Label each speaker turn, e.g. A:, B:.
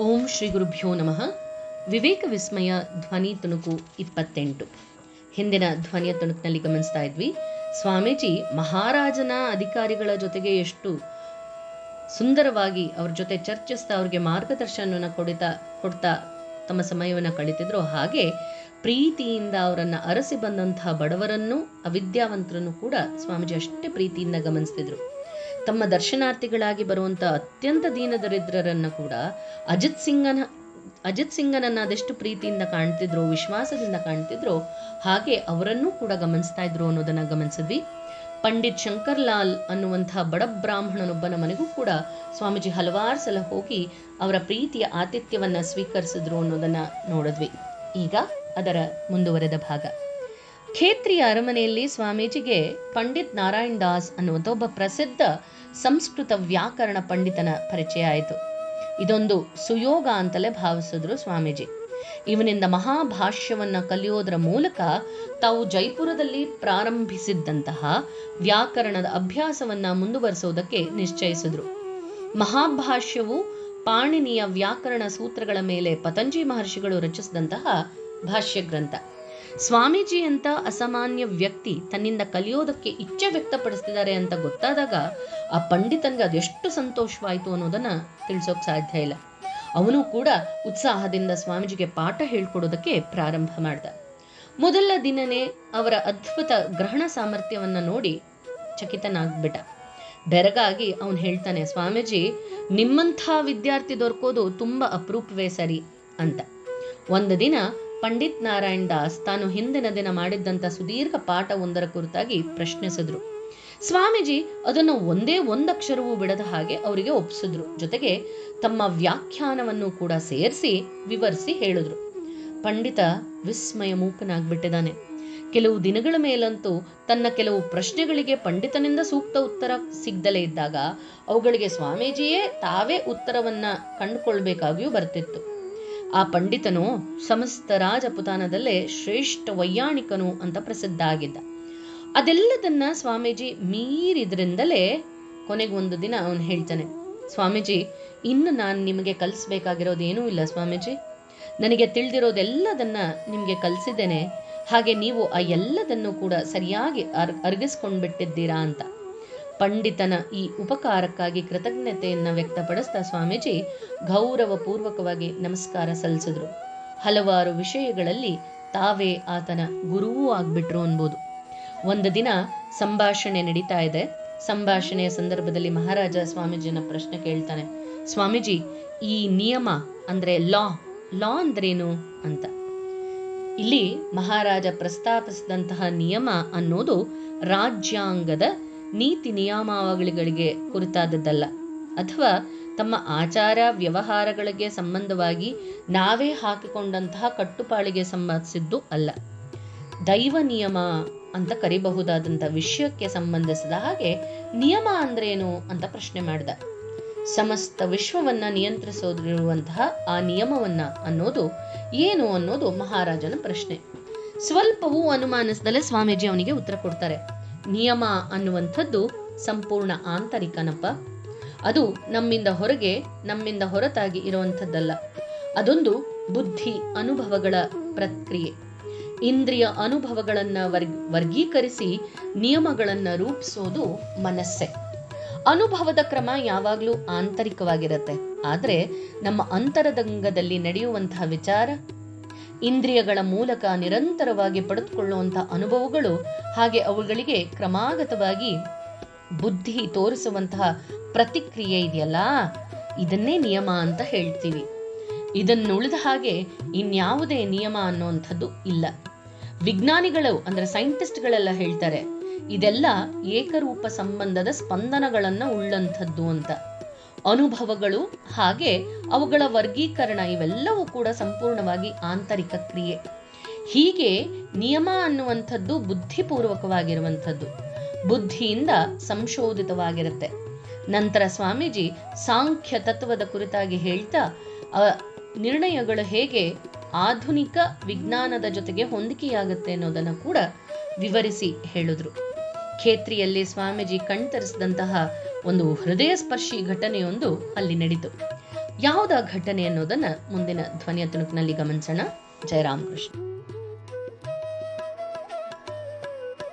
A: ಓಂ ಶ್ರೀ ಗುರುಭ್ಯೋ ನಮಃ. ವಿವೇಕ ವಿಸ್ಮಯ ಧ್ವನಿ ತುಣುಕು ಇಪ್ಪತ್ತೆಂಟು. ಹಿಂದಿನ ಧ್ವನಿಯ ತುಣುಕಿನಲ್ಲಿ ಗಮನಿಸ್ತಾ ಇದ್ವಿ. ಸ್ವಾಮೀಜಿ, ಮಹಾರಾಜನ ಅಧಿಕಾರಿಗಳ ಜೊತೆಗೆ ಎಷ್ಟು ಸುಂದರವಾಗಿ ಅವ್ರ ಜೊತೆ ಚರ್ಚಿಸ್ತಾ ಅವ್ರಿಗೆ ಮಾರ್ಗದರ್ಶನವನ್ನು ಕೊಡಿತಾ, ಕೊಡ್ತಾ ತಮ್ಮ ಸಮಯವನ್ನು ಕಳೀತಿದ್ರು. ಹಾಗೆ ಪ್ರೀತಿಯಿಂದ ಅವರನ್ನು ಅರಸಿ ಬಂದಂತಹ ಬಡವರನ್ನು, ಅವಿದ್ಯಾವಂತರನ್ನು ಕೂಡ ಸ್ವಾಮೀಜಿ ಅಷ್ಟೇ ಪ್ರೀತಿಯಿಂದ ಗಮನಿಸ್ತಿದ್ರು. ತಮ್ಮ ದರ್ಶನಾರ್ಥಿಗಳಾಗಿ ಬರುವಂತ ಅತ್ಯಂತ ದೀನ ದರಿದ್ರರನ್ನ ಕೂಡ ಅಜಿತ್ ಸಿಂಗನ, ಅಜಿತ್ ಸಿಂಗನನ್ನ ಅದೆಷ್ಟು ಪ್ರೀತಿಯಿಂದ ಕಾಣ್ತಿದ್ರು, ವಿಶ್ವಾಸದಿಂದ ಕಾಣ್ತಿದ್ರು ಹಾಗೆ ಅವರನ್ನೂ ಕೂಡ ಗಮನಿಸ್ತಾ ಇದ್ರು ಅನ್ನೋದನ್ನ ಗಮನಿಸಿದ್ವಿ. ಪಂಡಿತ್ ಶಂಕರ್ ಲಾಲ್ ಅನ್ನುವಂತಹ ಬಡ ಬ್ರಾಹ್ಮಣನೊಬ್ಬನ ಮನೆಗೂ ಕೂಡ ಸ್ವಾಮೀಜಿ ಹಲವಾರು ಸಲ ಹೋಗಿ ಅವರ ಪ್ರೀತಿಯ ಆತಿಥ್ಯವನ್ನ ಸ್ವೀಕರಿಸಿದ್ರು ಅನ್ನೋದನ್ನ ನೋಡಿದ್ವಿ. ಈಗ ಅದರ ಮುಂದುವರೆದ ಭಾಗ. ಖೇತ್ರಿಯ ಅರಮನೆಯಲ್ಲಿ ಸ್ವಾಮೀಜಿಗೆ ಪಂಡಿತ್ ನಾರಾಯಣ್ ದಾಸ್ ಅನ್ನುವಂಥ ಒಬ್ಬ ಪ್ರಸಿದ್ಧ ಸಂಸ್ಕೃತ ವ್ಯಾಕರಣ ಪಂಡಿತನ ಪರಿಚಯ ಆಯಿತು. ಇದೊಂದು ಸುಯೋಗ ಅಂತಲೇ ಭಾವಿಸಿದ್ರು ಸ್ವಾಮೀಜಿ. ಇವನಿಂದ ಮಹಾಭಾಷ್ಯವನ್ನ ಕಲಿಯೋದರ ಮೂಲಕ ತಾವು ಜೈಪುರದಲ್ಲಿ ಪ್ರಾರಂಭಿಸಿದ್ದಂತಹ ವ್ಯಾಕರಣದ ಅಭ್ಯಾಸವನ್ನ ಮುಂದುವರಿಸೋದಕ್ಕೆ ನಿಶ್ಚಯಿಸಿದ್ರು. ಮಹಾಭಾಷ್ಯವು ಪಾಣಿನಿಯ ವ್ಯಾಕರಣ ಸೂತ್ರಗಳ ಮೇಲೆ ಪತಂಜಿ ಮಹರ್ಷಿಗಳು ರಚಿಸಿದಂತಹ ಭಾಷ್ಯ ಗ್ರಂಥ ಸ್ವಾಮೀಜಿ ಅಂತ ಅಸಾಮಾನ್ಯ ವ್ಯಕ್ತಿ ತನ್ನಿಂದ ಕಲಿಯೋದಕ್ಕೆ ಇಚ್ಛೆ ವ್ಯಕ್ತಪಡಿಸ್ತಿದ್ದಾರೆ ಅಂತ ಗೊತ್ತಾದಾಗ ಆ ಪಂಡಿತನ್ಗೆ ಅದೆಷ್ಟು ಸಂತೋಷವಾಯಿತು ಅನ್ನೋದನ್ನ ತಿಳಿಸೋಕ್ ಸಾಧ್ಯ ಇಲ್ಲ. ಅವನು ಕೂಡ ಉತ್ಸಾಹದಿಂದ ಸ್ವಾಮೀಜಿಗೆ ಪಾಠ ಹೇಳ್ಕೊಡೋದಕ್ಕೆ ಪ್ರಾರಂಭ ಮಾಡ್ದ. ಮೊದಲ ದಿನನೇ ಅವರ ಅದ್ಭುತ ಗ್ರಹಣ ಸಾಮರ್ಥ್ಯವನ್ನ ನೋಡಿ ಚಕಿತನಾಗ್ಬಿಟ್ಟ. ಬೆರಗಾಗಿ ಅವನು ಹೇಳ್ತಾನೆ, ಸ್ವಾಮೀಜಿ, ನಿಮ್ಮಂಥ ವಿದ್ಯಾರ್ಥಿ ದೊರಕೋದು ತುಂಬಾ ಅಪರೂಪವೇ ಸರಿ ಅಂತ. ಒಂದು ದಿನ ಪಂಡಿತ್ ನಾರಾಯಣ್ ದಾಸ್ ತಾನು ಹಿಂದಿನ ದಿನ ಮಾಡಿದ್ದಂಥ ಸುದೀರ್ಘ ಪಾಠ ಒಂದರ ಕುರಿತಾಗಿ ಪ್ರಶ್ನಿಸಿದ್ರು. ಸ್ವಾಮೀಜಿ, ಅದನ್ನು ಒಂದೇ ಒಂದಕ್ಷರವೂ ಬಿಡದ ಹಾಗೆ ಅವರಿಗೆ ಒಪ್ಸಿದ್ರು ಜೊತೆಗೆ ತಮ್ಮ ವ್ಯಾಖ್ಯಾನವನ್ನು ಕೂಡ ಸೇರಿಸಿ ವಿವರಿಸಿ ಹೇಳಿದ್ರು. ಪಂಡಿತ ವಿಸ್ಮಯ ಮೂಕನಾಗ್ಬಿಟ್ಟಿದ್ದಾನೆ. ಕೆಲವು ದಿನಗಳ ಮೇಲಂತೂ ತನ್ನ ಕೆಲವು ಪ್ರಶ್ನೆಗಳಿಗೆ ಪಂಡಿತನಿಂದ ಸೂಕ್ತ ಉತ್ತರ ಸಿಗ್ದಲೇ ಇದ್ದಾಗ ಅವುಗಳಿಗೆ ಸ್ವಾಮೀಜಿಯೇ ತಾವೇ ಉತ್ತರವನ್ನ ಕಂಡುಕೊಳ್ಬೇಕಾಗಿಯೂ ಬರ್ತಿತ್ತು. ಆ ಪಂಡಿತನು ಸಮಸ್ತ ರಾಜಪುತಾನದಲ್ಲೇ ಶ್ರೇಷ್ಠ ವೈಯಾಣಿಕನು ಅಂತ ಪ್ರಸಿದ್ಧ ಆಗಿದ್ದ ಅದೆಲ್ಲದನ್ನ ಸ್ವಾಮೀಜಿ ಮೀರಿದ್ರಿಂದಲೇ ಕೊನೆಗೊಂದು ದಿನ ಅವನು ಹೇಳ್ತಾನೆ, ಸ್ವಾಮೀಜಿ, ಇನ್ನು ನಾನು ನಿಮಗೆ ಕಲಿಸ್ಬೇಕಾಗಿರೋದೇನೂ ಇಲ್ಲ ಸ್ವಾಮೀಜಿ. ನನಗೆ ತಿಳಿದಿರೋದೆಲ್ಲದನ್ನ ನಿಮಗೆ ಕಲಿಸಿದ್ದೇನೆ. ಹಾಗೆ ನೀವು ಆ ಎಲ್ಲದನ್ನು ಕೂಡ ಸರಿಯಾಗಿ ಅರ್, ಅರ್ಗಿಸ್ಕೊಂಡ್ಬಿಟ್ಟಿದ್ದೀರಾ ಅಂತ. ಪಂಡಿತನ ಈ ಉಪಕಾರಕ್ಕಾಗಿ ಕೃತಜ್ಞತೆಯನ್ನು ವ್ಯಕ್ತಪಡಿಸ್ತಾ ಸ್ವಾಮೀಜಿ ಗೌರವಪೂರ್ವಕವಾಗಿ ನಮಸ್ಕಾರ ಸಲ್ಲಿಸಿದ್ರು. ಹಲವಾರು ವಿಷಯಗಳಲ್ಲಿ ತಾವೇ ಆತನ ಗುರುವೂ ಆಗ್ಬಿಟ್ರು ಅನ್ಬೋದು. ಒಂದು ದಿನ ಸಂಭಾಷಣೆ ನಡೀತಾ ಇದೆ. ಸಂಭಾಷಣೆಯ ಸಂದರ್ಭದಲ್ಲಿ ಮಹಾರಾಜ ಸ್ವಾಮೀಜಿನ ಪ್ರಶ್ನೆ ಕೇಳ್ತಾನೆ. ಸ್ವಾಮೀಜಿ, ಈ ನಿಯಮ ಅಂದ್ರೆ ಲಾ ಲಾ ಅಂದ್ರೇನು ಅಂತ? ಇಲ್ಲಿ ಮಹಾರಾಜ ಪ್ರಸ್ತಾಪಿಸಿದಂತಹ ನಿಯಮ ಅನ್ನೋದು ರಾಜ್ಯಾಂಗದ ನೀತಿ ನಿಯಮಾವಳಿಗಳಿಗೆ ಕುರಿತಾದದ್ದಲ್ಲ. ಅಥವಾ ತಮ್ಮ ಆಚಾರ ವ್ಯವಹಾರಗಳಿಗೆ ಸಂಬಂಧವಾಗಿ ನಾವೇ ಹಾಕಿಕೊಂಡಂತಹ ಕಟ್ಟುಪಾಳಿಗೆ ಸಂಬಂಧಿಸಿದ್ದು ಅಲ್ಲ. ದೈವ ನಿಯಮ ಅಂತ ಕರಿಬಹುದಾದಂಥ ವಿಷಯಕ್ಕೆ ಸಂಬಂಧಿಸಿದ ಹಾಗೆ ನಿಯಮ ಅಂದ್ರೇನು ಅಂತ ಪ್ರಶ್ನೆ ಮಾಡಿದ. ಸಮಸ್ತ ವಿಶ್ವವನ್ನ ನಿಯಂತ್ರಿಸೋದಿರುವಂತಹ ಆ ನಿಯಮವನ್ನ ಅನ್ನೋದು ಏನು ಅನ್ನೋದು ಮಹಾರಾಜನ ಪ್ರಶ್ನೆ. ಸ್ವಲ್ಪವೂ ಅನುಮಾನಿಸದಲ್ಲೇ ಸ್ವಾಮೀಜಿ ಅವನಿಗೆ ಉತ್ತರ ಕೊಡ್ತಾರೆ. ನಿಯಮ ಅನ್ನುವಂಥದ್ದು ಸಂಪೂರ್ಣ ಆಂತರಿಕನಪ್ಪ ಅದು ನಮ್ಮಿಂದ ಹೊರಗೆ ನಮ್ಮಿಂದ ಹೊರತಾಗಿ ಇರುವಂಥದ್ದಲ್ಲ. ಅದೊಂದು ಬುದ್ಧಿ ಅನುಭವಗಳ ಪ್ರಕ್ರಿಯೆ. ಇಂದ್ರಿಯ ಅನುಭವಗಳನ್ನ ವರ್ಗ, ವರ್ಗೀಕರಿಸಿ ನಿಯಮಗಳನ್ನ ರೂಪಿಸೋದು ಮನಸ್ಸೆ. ಅನುಭವದ ಕ್ರಮ ಯಾವಾಗಲೂ ಆಂತರಿಕವಾಗಿರುತ್ತೆ. ಆದ್ರೆ ನಮ್ಮ ಅಂತರದಂಗದಲ್ಲಿ ನಡೆಯುವಂತಹ ವಿಚಾರ ಇಂದ್ರಿಯಗಳ ಮೂಲಕ ನಿರಂತರವಾಗಿ ಪಡೆದುಕೊಳ್ಳುವಂತಹ ಅನುಭವಗಳು, ಹಾಗೆ ಅವುಗಳಿಗೆ ಕ್ರಮಾಗತವಾಗಿ ಬುದ್ಧಿ ತೋರಿಸುವಂತಹ ಪ್ರತಿಕ್ರಿಯೆ ಇದೆಯಲ್ಲ? ಇದನ್ನೇ ನಿಯಮ ಅಂತ ಹೇಳ್ತೀವಿ. ಇದನ್ನುಳಿದ ಹಾಗೆ ಇನ್ಯಾವುದೇ ನಿಯಮ ಅನ್ನುವಂಥದ್ದು ಇಲ್ಲ. ವಿಜ್ಞಾನಿಗಳು, ಅಂದ್ರೆ ಸೈಂಟಿಸ್ಟ್ಗಳೆಲ್ಲ ಹೇಳ್ತಾರೆ, ಇದೆಲ್ಲ ಏಕರೂಪ ಸಂಬಂಧದ ಸ್ಪಂದನಗಳನ್ನ ಉಳ್ಳಂಥದ್ದು ಅಂತ. ಅನುಭವಗಳು ಹಾಗೆ ಅವುಗಳ ವರ್ಗೀಕರಣ ಇವೆಲ್ಲವೂ ಕೂಡ ಸಂಪೂರ್ಣವಾಗಿ ಆಂತರಿಕ ಕ್ರಿಯೆ. ಹೀಗೆ ನಿಯಮ ಅನ್ನುವಂಥದ್ದು ಬುದ್ಧಿಪೂರ್ವಕವಾಗಿರುವಂಥದ್ದು. ಬುದ್ಧಿಯಿಂದ ಸಂಶೋಧಿತವಾಗಿರುತ್ತೆ. ನಂತರ ಸ್ವಾಮೀಜಿ ಸಾಂಖ್ಯ ತತ್ವದ ಕುರಿತಾಗಿ ಹೇಳ್ತಾ ನಿರ್ಣಯಗಳು ಹೇಗೆ ಆಧುನಿಕ ವಿಜ್ಞಾನದ ಜೊತೆಗೆ ಹೊಂದಿಕೆಯಾಗುತ್ತೆ ಅನ್ನೋದನ್ನು ಕೂಡ ವಿವರಿಸಿ ಹೇಳಿದ್ರು. ಖೇತ್ರಿಯಲ್ಲಿ ಸ್ವಾಮೀಜಿ ಕಣ್ತರಿಸಿದಂತಹ ಒಂದು ಹೃದಯ ಸ್ಪರ್ಶಿ ಘಟನೆಯೊಂದು ಅಲ್ಲಿ ನಡೀತು. ಯಾವುದ ಘಟನೆ ಅನ್ನೋದನ್ನ ಮುಂದಿನ ಧ್ವನಿಯ ತುಣುಕಿನಲ್ಲಿ ಗಮನಿಸೋಣ. ಜಯರಾಮ್ ಕೃಷ್ಣ